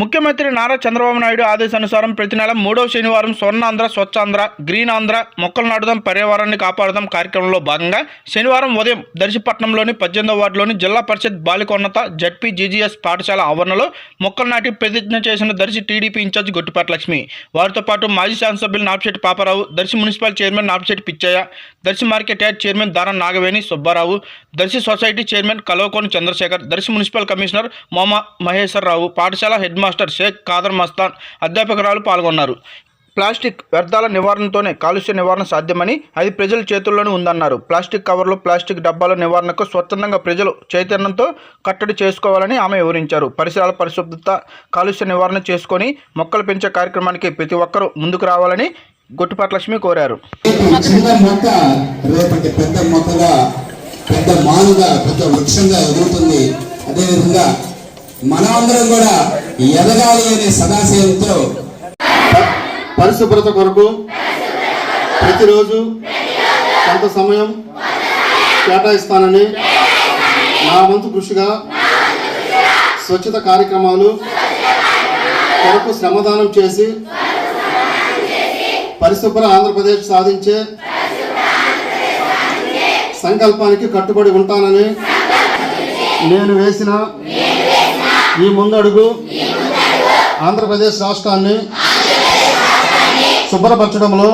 ముఖ్యమంత్రి నారా చంద్రబాబు నాయుడు ఆదేశానుసారం ప్రతి నెల మూడవ శనివారం స్వర్ణాంధ్ర స్వచ్ఛాంధ్ర గ్రీన్ ఆంధ్ర మొక్కలు నాటుదాం పర్యావరణాన్ని కాపాడదాం కార్యక్రమంలో భాగంగా శనివారం ఉదయం దర్శిపట్నంలోని పద్దెనిమిదవ వార్డులోని జిల్లా పరిషత్ బాలికోన్నత జడ్పీ జీజీఎస్ పాఠశాల ఆవరణలో మొక్కలు నాటి ప్రతిజ్ఞ చేసిన దర్శి టీడీపీ ఇన్ఛార్జ్ గొట్టిపాటి లక్ష్మి. వారితో పాటు మాజీ శాసనసభ్యులు Napisetti Paparao Darsi municipal chairman Napisetti Pichaiah Darsi market yard chairman Dara Nagaveni Subbarao Darsi society chairman Kalavakoni Chandrasekhar Darsi municipal commissioner Moma Maheswararao పాఠశాల హెడ్ మాస్టర్ షేక్ ఖాదర్ మస్తాన్ అధ్యాపకురాలు పాల్గొన్నారు. ప్లాస్టిక్ వ్యర్థాల నివారణతోనే కాలుష్య నివారణ సాధ్యమని అది ప్రజల చేతుల్లోనే ఉందన్నారు. ప్లాస్టిక్ కవర్లు ప్లాస్టిక్ డబ్బాల నివారణకు స్వచ్ఛందంగా ప్రజలు చైతన్యంతో కట్టడి చేసుకోవాలని ఆమె వివరించారు. పరిసరాల పరిశుభ్రత కాలుష్య నివారణ చేసుకొని మొక్కలు పెంచే కార్యక్రమానికి ప్రతి ఒక్కరూ ముందుకు రావాలని గొట్టిపాటి లక్ష్మి కోరారు. పెద్ద పెద్ద మానుగా పెద్ద వృక్షంగా ఎదుగుతుంది. అదేవిధంగా మనమందరం కూడా ఎదగాలి అనే సదాశయంతో పరిశుభ్రత కొరకు ప్రతిరోజు కొంత సమయం కేటాయిస్తానని నా వంతు కృషిగా స్వచ్ఛత కార్యక్రమాలు కొరకు శ్రమదానం చేసి పరిశుభ్ర ఆంధ్రప్రదేశ్ సాధించే సంకల్పానికి కట్టుబడి ఉంటానని నేను వేసిన ఈ ముందడుగు ఆంధ్రప్రదేశ్ రాష్ట్రాన్ని శుభ్రపరచడంలో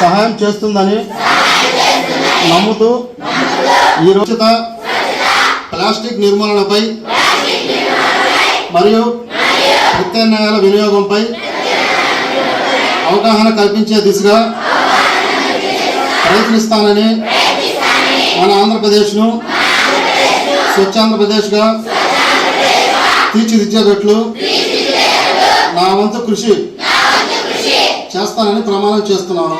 సహాయం చేస్తుందని నమ్ముతూ ఈ రోజుత ప్లాస్టిక్ నిర్మూలనపై మరియు ప్రత్యామ్నాయాల వినియోగంపై అవగాహన కల్పించే దిశగా ప్రయత్నిస్తానని మన ఆంధ్రప్రదేశ్ను స్వచ్ఛాంధ్రప్రదేశ్గా తీర్చిదిద్దేటట్లు నా వంతు కృషి చేస్తానని ప్రమాణం చేస్తున్నాను.